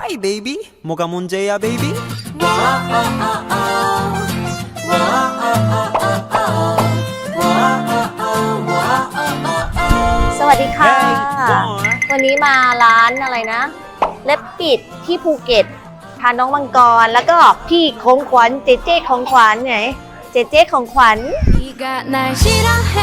Why baby? 뭐가 문제야 baby? สวัสดีค่ะ Hey, วันนี้มาร้านอะไรนะ เล็บปิดที่ภูเก็ตพาน้องมังกร แล้วก็พี่ของขวัญเจเจของขวัญไงเจเจของขวัญ 네가 날 싫어해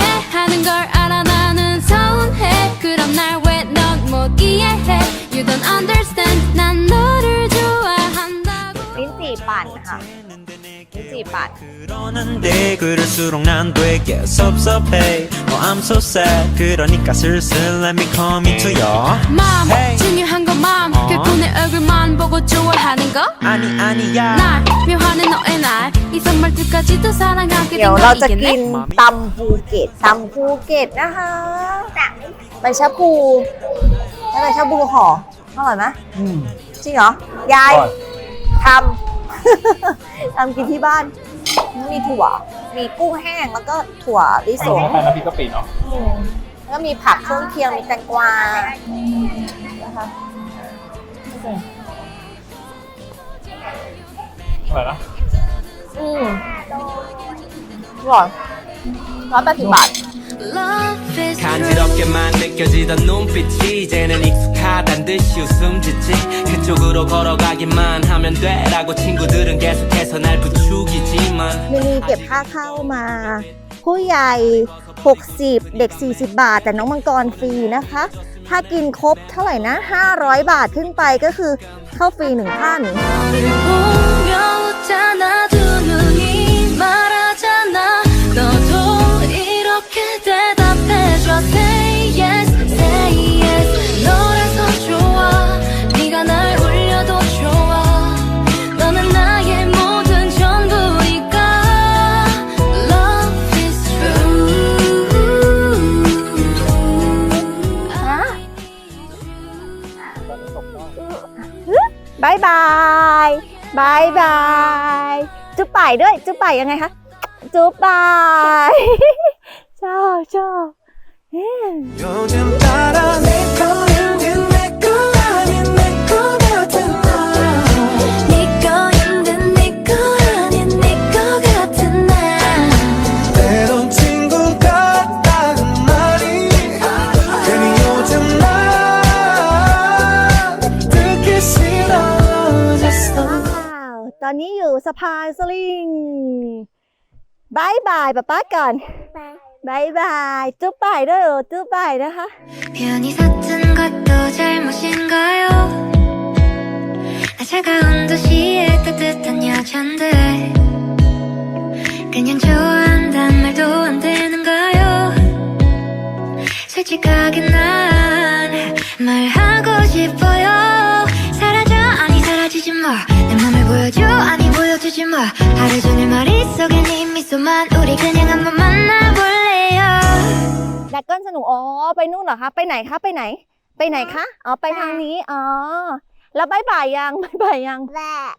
ลิ้นจี่ปั่น 그러는데 그럴수록 난 되게 섭섭해 Oh I'm so sad 그러니까 슬슬 let me come into your 맘 Hey. 중요한 건맘 어. 결코 내 얼굴만 보고 좋아하는 거 아니 아니야 날 묘하는 너의 날이 선물들까지도 사랑하게 เดี๋ยว 된 เรา 거 จะกิน 이겠네 ตำภูเก็ตตำภูเก็ตนะคะใบชะพูแล้วใบชะพูห่ออร่อยไหมจริงเหรอ ยายทำ ทำกินที่บ้าน มีถั่ว มีกุ้งแห้งแล้วก็ถั่วลิสง ใส่น้ำพริกกะปิเนาะ อืมแล้วก็มีผักเครื่องเคียง มีแตงกวานะคะ อะไรนะ อืมอร่อยร้อยแปดสิบบาท Love is true 간지럽게만 느껴지던 눈빛이 이제는 익숙하단 듯이 웃음 짓지 그 쪽으로 걸어가기만 하면 돼라고 친구들은 계속해서 날 부추기지만 มินีเก็บค่าเข้ามา ผู้ใหญ่ 60 เด็ก 40 บาท แต่น้องมังกรฟรีนะคะ ถ้ากินครบเท่าไหร่นะ 500 บาทขึ้นไปก็คือเข้าฟรีหนึ่งท่าน 너를 보며 웃잖아 ายบายบายบาย จุ๊บป่ายด้วย จุ๊บป่ายยังไงคะ จุ๊บป่ายชอบชอบ ตอนนี้อยู่สะพานสลิงบายบายป๊าป๊าก่อนบายบาย จุ๊บป่ายด้วยเออจุ๊บป่ายนะคะ 편히 섰던 것 미소만 우리 그냥 한번 만나볼래요 ดักก้อนสนุก อ๋อ ไปนู่นเหรอคะ ไปไหนคะ ไปไหน ไปไหนคะ อ๋อ ไปทางนี้ อ๋อ แล้วบายบายยัง บายบายยัง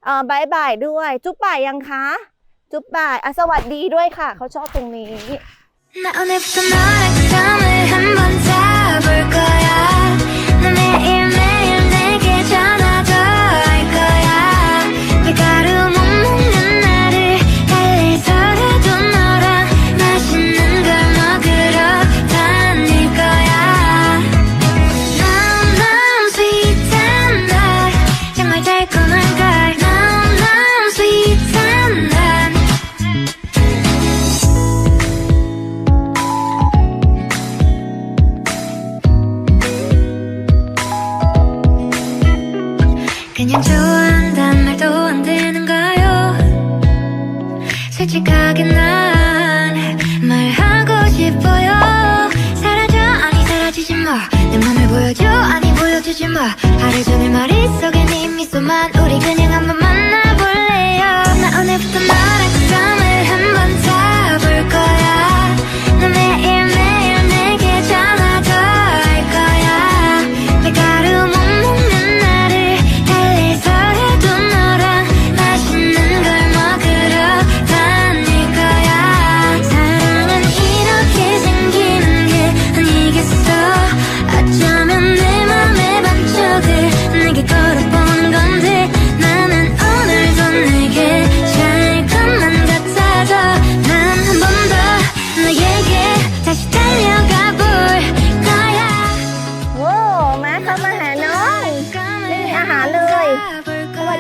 อ๋อบายบายด้วย จุ๊บบ่ายยังคะ จุ๊บบ่าย อ่ะ สวัสดีด้วยค่ะ เขาชอบตรงนี้ 나 오늘부터 너랑 잠을 한번 솔직하게 난 말하고 싶어요. 사라져 아니 사라지지 마내 맘을 보여줘 아니 보여주지 마. 하루 종일 머릿속에 네 미소만 우리 그냥 한 번 만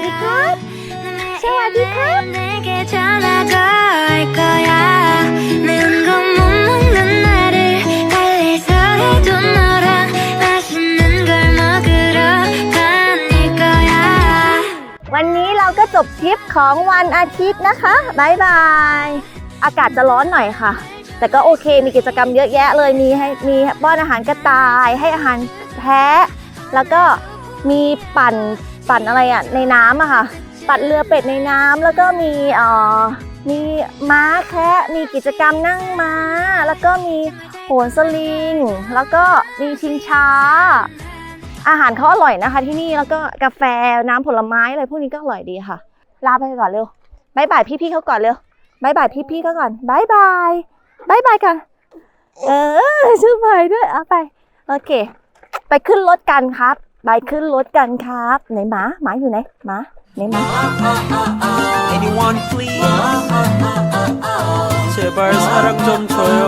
ีครับ สวัสดีครับวันนี้เราก็จบทริปของวันอาทิตย์นะคะบายบาย อากาศจะร้อนหน่อยค่ะ แต่ก็โอเค มีกิจกรรมเยอะแยะเลย มีให้มีป้อนอาหารกระต่าย ให้อาหารแพะ แล้วก็มีปั่น ปั่นอะไรอะในน้ำอะค่ะ ปั่นเรือเป็ดในน้ำแล้วก็มีเอ่อมีม้าแคะมีกิจกรรมนั่งม้า แล้วก็มีโหนสลิง แล้วก็มีชิงช้า อาหารเขาอร่อยนะคะ ที่นี่แล้วก็กาแฟน้ำผลไม้อะไรพวกนี้ก็อร่อยดีค่ะ ลาไปก่อนเร็วบายบายพี่ๆเขาก่อนเร็วบายบายพี่ๆเขาก่อนบายบายบายบายกันเออชื่อใหม่ด้วยเอาไป โอเค ไปขึ้นรถกันครับ ไปขึ้นรถกันครับ ไหนหมาหมาอยู่ไหนหมาไหนหมา Anyone please 제발 사랑 좀 줘요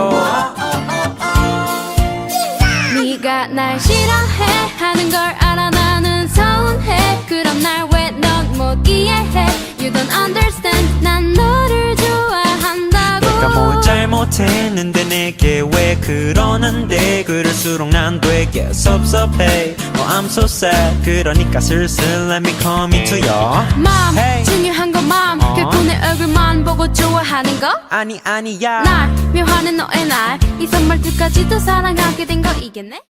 네가 날 싫어해 하는 걸 알아 나는 서운해 그럼 날 왜 넌 못 이해해 You don't understand 난 너를 좋아한다고 내가 뭘 잘못했는데 내게 왜 그러는데 그럴수록 난 되게 섭섭해 Oh I'm so sad. 그러니까 슬슬 let me come into your 맘 Hey. 중요한 건 맘 어. 결국 내 얼굴만 보고 좋아하는 거? 아니 아니야. 날 묘하는 너의 날. 이 선물들까지도 사랑하게 된 거 이겠네